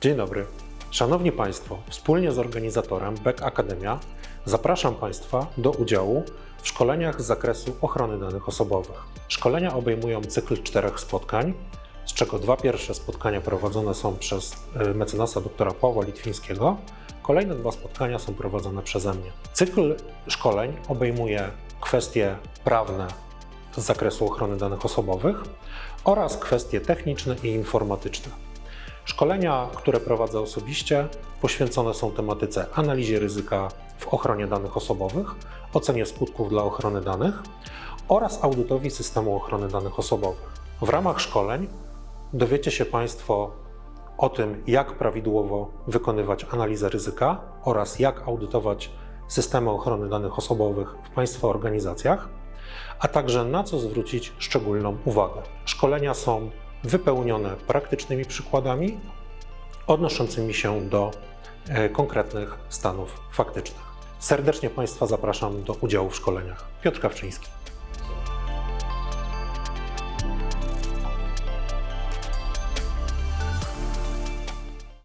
Dzień dobry. Szanowni Państwo, wspólnie z organizatorem BEK Akademia zapraszam Państwa do udziału w szkoleniach z zakresu ochrony danych osobowych. Szkolenia obejmują cykl czterech spotkań, z czego dwa pierwsze spotkania prowadzone są przez y, mecenasa doktora Pawła Litwińskiego. Kolejne dwa spotkania są prowadzone przeze mnie. Cykl szkoleń obejmuje kwestie prawne z zakresu ochrony danych osobowych oraz kwestie techniczne i informatyczne. Szkolenia, które prowadzę osobiście, poświęcone są tematyce analizie ryzyka w ochronie danych osobowych, ocenie skutków dla ochrony danych oraz audytowi systemu ochrony danych osobowych. W ramach szkoleń dowiecie się Państwo o tym, jak prawidłowo wykonywać analizę ryzyka oraz jak audytować systemy ochrony danych osobowych w Państwa organizacjach, a także na co zwrócić szczególną uwagę. Szkolenia są wypełnione praktycznymi przykładami odnoszącymi się do e, konkretnych stanów faktycznych. Serdecznie Państwa zapraszam do udziału w szkoleniach. Piotr Kawczyński.